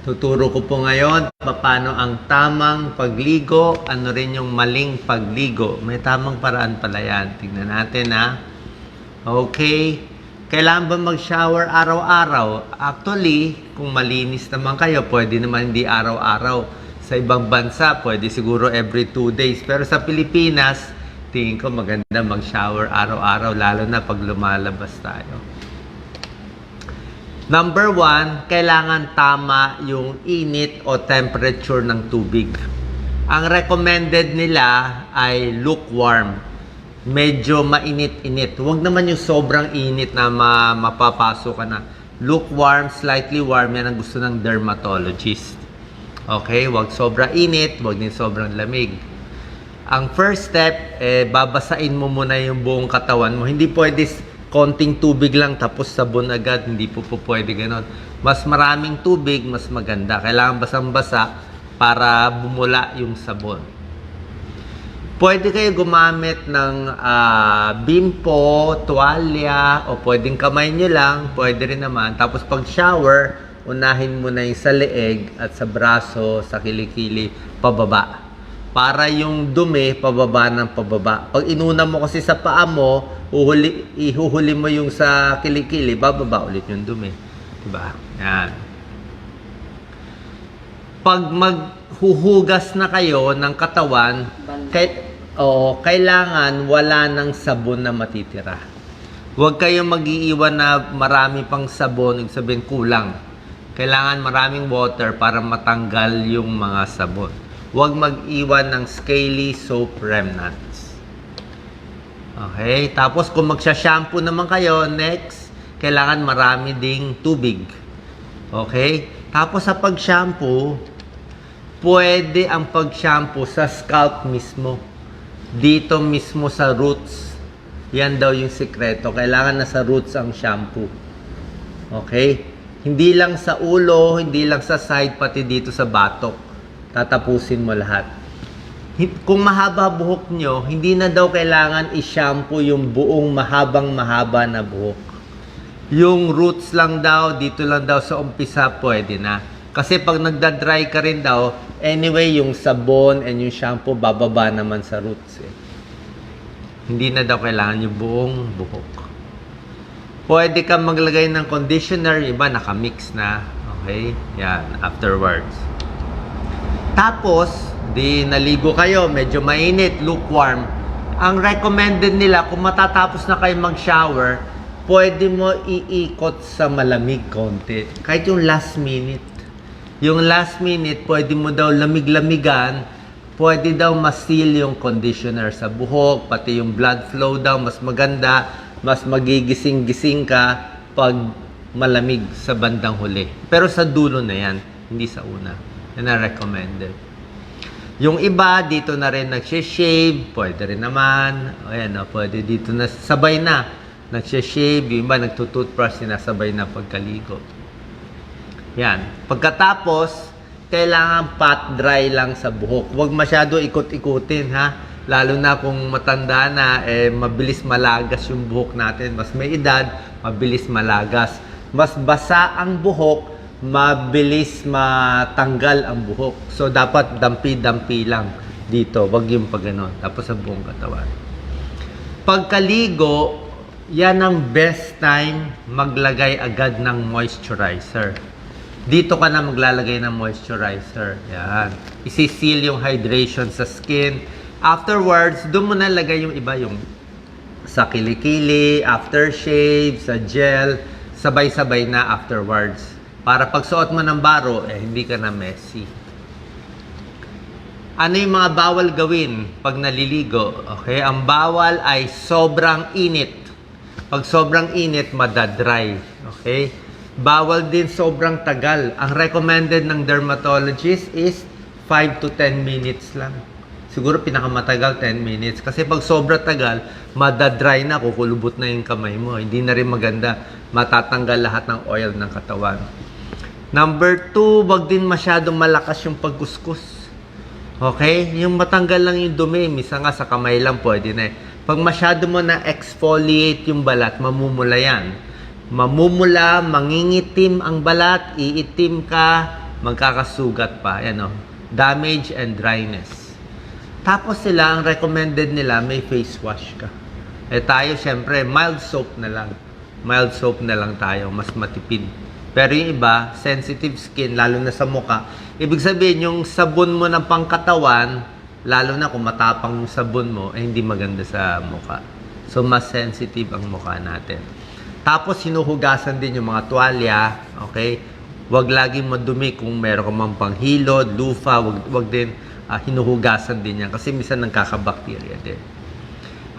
Tuturo ko po ngayon paano ang tamang pagligo, ano rin yung maling pagligo. May tamang paraan pala yan. Tingnan natin ha. Okay. Kailangan ba mag-shower araw-araw? Actually, kung malinis naman kayo, pwede naman hindi araw-araw. Sa ibang bansa, pwede siguro every two days. Pero sa Pilipinas, tingin ko maganda mag-shower araw-araw, lalo na pag lumalabas tayo. Number one, kailangan tama yung init o temperature ng tubig. Ang recommended nila ay lukewarm. Medyo mainit-init. Huwag naman yung sobrang init na ma mapapasok ka na. Lukewarm, slightly warm, yan ang gusto ng dermatologist. Okay, huwag sobrang init, huwag din sobrang lamig. Ang first step, eh, babasain mo muna yung buong katawan mo. Hindi pwede konting tubig lang tapos sabon agad. Hindi po po pwede ganon. Mas maraming tubig, mas maganda. Kailangan basang-basa para bumula yung sabon. Pwede kayo gumamit ng ah, bimpo, tuwalya, o pwedeng kamay nyo lang. Pwede rin naman. Tapos pag shower, unahin mo na yung sa leeg at sa braso, sa kilikili, pababa. Para yung dumi, pababa ng pababa. Pag inuna mo kasi sa paa mo, uhuli, ihuhuli mo yung sa kilikili, bababa ulit yung dumi. Diba? Yan pag maghuhugas na kayo ng katawan, kay, oh, kailangan wala ng sabon na matitira. Huwag kayong mag-iiwan na marami pang sabon, ibig sabihin kulang. Kailangan maraming water para matanggal yung mga sabon. Huwag mag-iwan ng scaly soap remnants. Okay, tapos kung magsha-shampoo naman kayo, next, kailangan marami ding tubig. Okay? Tapos sa pag-shampoo, pwede ang pag-shampoo sa scalp mismo. Dito mismo sa roots. Yan daw yung sikreto. Kailangan na sa roots ang shampoo. Okay? Hindi lang sa ulo, hindi lang sa side, pati dito sa batok. Tatapusin mo lahat. Kung mahaba buhok nyo, hindi na daw kailangan i-shampoo yung buong mahabang mahaba na buhok. Yung roots lang daw, dito lang daw sa umpisa, pwede na. Kasi pag nagda-dry ka rin daw, anyway, yung sabon and yung shampoo, bababa naman sa roots eh. Hindi na daw kailangan yung buong buhok. Pwede ka maglagay ng conditioner, iba nakamix na. Okay? Yan, afterwards. Tapos, di naligo kayo, medyo mainit, lukewarm. Ang recommended nila, kung matatapos na kayo mag-shower, pwede mo iikot sa malamig konti. Kahit yung last minute. Yung last minute, pwede mo daw lamig-lamigan, pwede daw ma-seal yung conditioner sa buhok, pati yung blood flow daw, mas maganda, mas magigising-gising ka pag malamig sa bandang huli. Pero sa dulo na yan, hindi sa una. Ang recommended. Yung iba, dito na rin nagsishave, pwede rin naman. Ayan, oh, pwede dito na, sabay na. Nagsishave, yung iba nagtutoothbrush, sinasabay na pagkaligo. Yan. Pagkatapos, kailangan pat dry lang sa buhok. Huwag masyado ikot-ikutin, ha? Lalo na kung matanda na, eh, mabilis malagas yung buhok natin. Mas may edad, mabilis malagas. Mas basa ang buhok, mabilis matanggal ang buhok. So, dapat dampi-dampi lang dito. Huwag yung pag ganun. Tapos sa buong katawan. Pagkaligo, yan ang best time maglagay agad ng moisturizer. Dito ka na maglalagay ng moisturizer. Yan. Isisil yung hydration sa skin. Afterwards, doon mo na lagay yung iba yung sa kilikili, aftershave, sa gel, sabay-sabay na afterwards. Para pag suot mo ng baro, eh, hindi ka na messy. Ano yung mga bawal gawin pag naliligo? Okay, ang bawal ay sobrang init. Pag sobrang init, madadry. Okay? Bawal din sobrang tagal. Ang recommended ng dermatologist is 5 to 10 minutes lang. Siguro pinakamatagal 10 minutes. Kasi pag sobra tagal, madadry na, kukulubot na yung kamay mo. Hindi na rin maganda. Matatanggal lahat ng oil ng katawan. Number two, wag din masyadong malakas yung pagkuskus. Okay? Yung matanggal lang yung dumi, misa nga sa kamay lang pwede na eh. Pag masyado mo na exfoliate yung balat, mamumula yan. Mamumula, mangingitim ang balat, iitim ka, magkakasugat pa. Yan o. Damage and dryness. Tapos sila, ang recommended nila, may face wash ka. Eh tayo, syempre, mild soap na lang. Mild soap na lang tayo, mas matipid. Pero yung iba, sensitive skin, lalo na sa muka. Ibig sabihin, yung sabon mo ng pangkatawan, lalo na kung matapang yung sabon mo, eh hindi maganda sa muka. So, mas sensitive ang mukha natin. Tapos, hinuhugasan din yung mga tuwalya, okay? Huwag laging madumi kung meron ka mang panghilod, lufa, wag, wag din ah, hinuhugasan din yan kasi minsan nagkakabakterya din.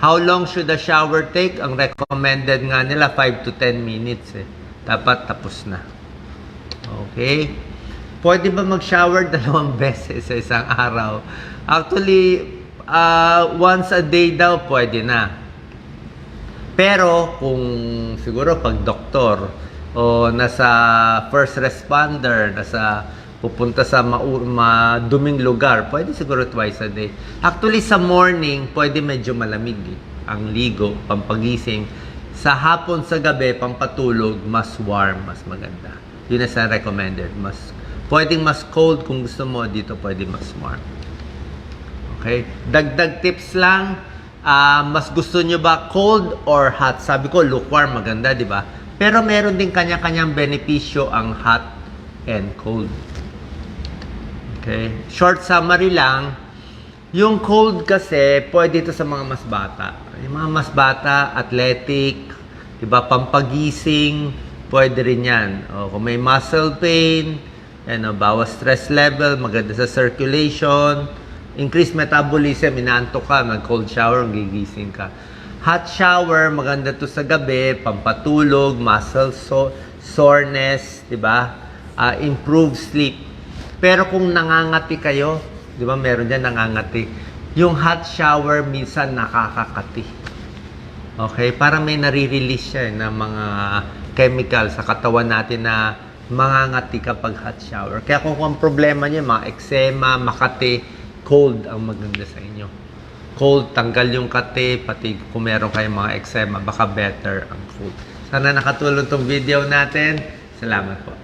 How long should the shower take? Ang recommended nga nila 5 to 10 minutes eh. Dapat tapos na. Okay? Pwede ba mag-shower dalawang beses sa isang araw? Actually, ah, once a day daw pwede na. Pero kung siguro pag doktor o nasa first responder, nasa pupunta sa mau- maduming lugar, pwede siguro twice a day. Actually sa morning, pwede medyo malamig eh, ang ligo, pampagising. Sa hapon, sa gabi, pampatulog, mas warm, mas maganda. Yun sa recommended. Mas, pwedeng mas cold kung gusto mo, dito pwede mas warm. Okay? Dagdag tips lang, ah, mas gusto nyo ba cold or hot? Sabi ko, lukewarm, maganda, di ba? Pero meron din kanya-kanyang benepisyo ang hot and cold. Okay? Short summary lang, yung cold kasi, pwede ito sa mga mas bata. Yung mga mas bata, athletic, di ba, pampagising, pwede rin yan. O, kung may muscle pain, ano, bawas stress level, maganda sa circulation, increase metabolism, inaantok ka, nag-cold shower, gigising ka. Hot shower, maganda to sa gabi, pampatulog, muscle so soreness, di ba? Ah, improve sleep. Pero kung nangangati kayo, di ba meron dyan nangangati, yung hot shower minsan nakakakati. Okay? Parang may nare-release siya eh, na mga chemical sa katawan natin na mangangati kapag hot shower. Kaya kung ang problema niyo, mga eczema, makati, cold ang maganda sa inyo. Cold, tanggal yung kati, pati kung meron kayong mga eczema, baka better ang cold. Sana nakatulong tong video natin. Salamat po.